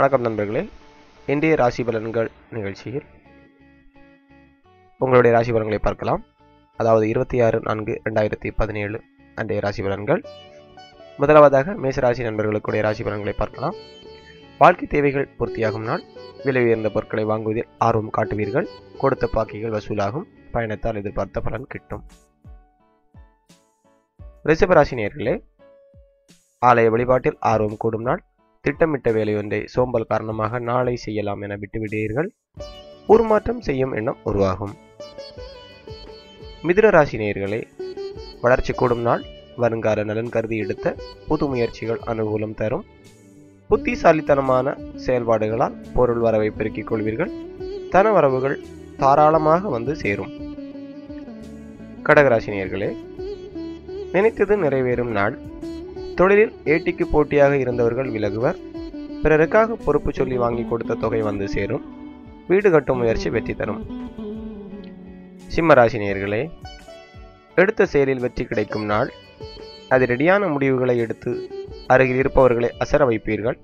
வணக்கம் நண்பர்களே. இன்றைய ராசி பலன்கள் நிகழ்ச்சியில் உங்களுடைய ராசி பலன்களை பார்க்கலாம். அதாவது இருபத்தி ஆறு நான்கு ரெண்டாயிரத்தி பதினேழு அன்றைய ராசி பலன்கள். முதலாவதாக மேசராசி நண்பர்களுக்குடைய ராசி பலன்களை பார்க்கலாம். வாழ்க்கை தேவைகள் பூர்த்தியாகும் நாள். விலை உயர்ந்த பொருட்களை வாங்குவதில் ஆர்வம் காட்டுவீர்கள். கொடுத்த பாக்கிகள் வசூலாகும். பயணத்தால் எதிர்பார்த்த பலன் கிட்டும். ரிஷபராசி நேர்களே ஆலய வழிபாட்டில் ஆர்வம் கூடும் நாள். திட்டமிட்ட வேலையொன்றை சோம்பல் காரணமாக நாளை செய்யலாம் என விட்டுவிடுவீர்கள் உருமாற்றம் செய்யும் எண்ணம் உருவாகும். மிதுன ராசி நேயர்களே வளர்ச்சி கூடும் நாள் வருங்கால நலன் கருதி எடுத்த புது முயற்சிகள் அனுகூலம் தரும். புத்திசாலித்தனமான செயல்பாடுகளால் பொருள் வரவை பெருக்கிக் கொள்வீர்கள். தன வரவுகள் தாராளமாக வந்து சேரும். கடகராசினியர்களே நினைத்தது நிறைவேறும் நாள் தொழிலில் ஏட்டிக்கு போட்டியாக இருந்தவர்கள் விலகுவர். பிறருக்காக பொறுப்பு சொல்லி வாங்கி கொடுத்த தொகை வந்து சேரும். வீடு கட்டும் முயற்சி வெற்றி தரும். சிம்மராசினியர்களே எடுத்த செயலில் வெற்றி கிடைக்கும் நாள். அதிரடியான முடிவுகளை எடுத்து அருகில் இருப்பவர்களை அசர வைப்பீர்கள்.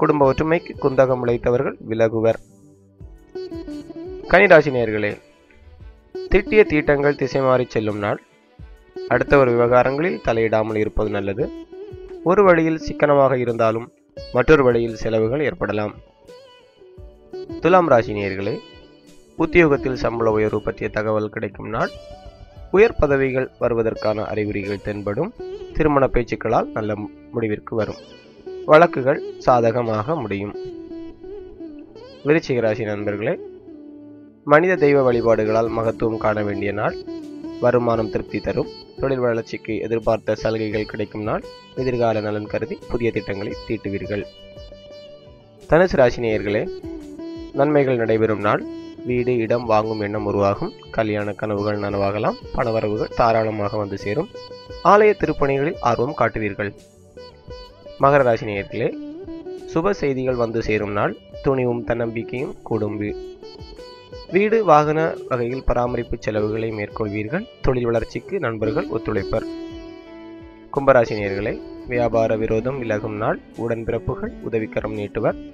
குடும்ப ஒற்றுமைக்கு குந்தகம் உழைத்தவர்கள் விலகுவர். கனிராசினியர்களே திட்டிய தீட்டங்கள் திசை மாறி செல்லும் நாள். அடுத்தவர் விவகாரங்களில் தலையிடாமல் இருப்பது நல்லது. ஒரு வழியில் சிக்கனமாக இருந்தாலும் மற்றொரு வழியில் செலவுகள் ஏற்படலாம். துலாம் ராசினியர்களே உத்தியோகத்தில் சம்பள உயர்வு பற்றிய தகவல் கிடைக்கும் நாள். உயர் பதவிகள் வருவதற்கான அறிகுறிகள் தென்படும். திருமண பேச்சுக்களால் நல்ல முடிவிற்கு வரும். வழக்குகள் சாதகமாக முடியும். விருச்சிக ராசி நண்பர்களே மனித தெய்வ வழிபாடுகளால் மகத்துவம் காண வேண்டிய நாள். வருமானம் திருப்தி தரும். தொழில் வளர்ச்சிக்கு எதிர்பார்த்த சலுகைகள் கிடைக்கும் நாள் எதிர்கால நலன் கருதி புதிய திட்டங்களை தீட்டுவீர்கள். தனுசு ராசினியர்களே நன்மைகள் நடைபெறும் நாள். வீடு இடம் வாங்கும் எண்ணம் உருவாகும். கல்யாண கனவுகள் நனவாகலாம். பணவரவுகள் தாராளமாக வந்து சேரும். ஆலய திருப்பணிகளில் ஆர்வம் காட்டுவீர்கள். மகர ராசி நேயர்களே சுப செய்திகள் வந்து சேரும் நாள். துணிவும் தன்னம்பிக்கையும் கூடும் வீடு வாகன வகையில் பராமரிப்பு செலவுகளை மேற்கொள்வீர்கள். தொழில் வளர்ச்சிக்கு நண்பர்கள் ஒத்துழைப்பர். கும்பராசினியர்களை வியாபார விரோதம் விலகும் நாள். உடன்பிறப்புகள் உதவிக்கரம் நீட்டுவர்.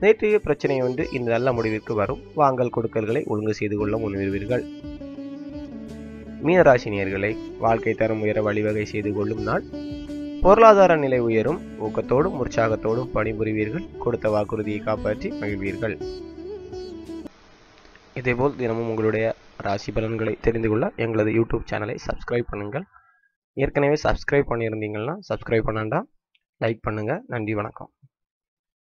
நேற்றைய பிரச்சனை ஒன்று இந்த நல்ல முடிவிற்கு வரும். வாங்கல் கொடுக்கல்களை ஒழுங்கு செய்து கொள்ள முன்வருவீர்கள். மீனராசினியர்களை வாழ்க்கை தரம் உயர வழிவகை செய்து கொள்ளும் நாள். பொருளாதார நிலை உயரும். ஊக்கத்தோடும் உற்சாகத்தோடும் பணிபுரிவீர்கள். கொடுத்த வாக்குறுதியை காப்பாற்றி மகிழ்வீர்கள். இதேபோல் தினமும் உங்களுடைய ராசி பலன்களை தெரிந்து கொள்ள எங்களது யூடியூப் சேனலை சப்ஸ்கிரைப் பண்ணுங்கள். ஏற்கனவே சப்ஸ்கிரைப் பண்ணியிருந்தீங்கன்னா சப்ஸ்கிரைப் பண்ணாண்டா லைக் பண்ணுங்கள் நன்றி வணக்கம்.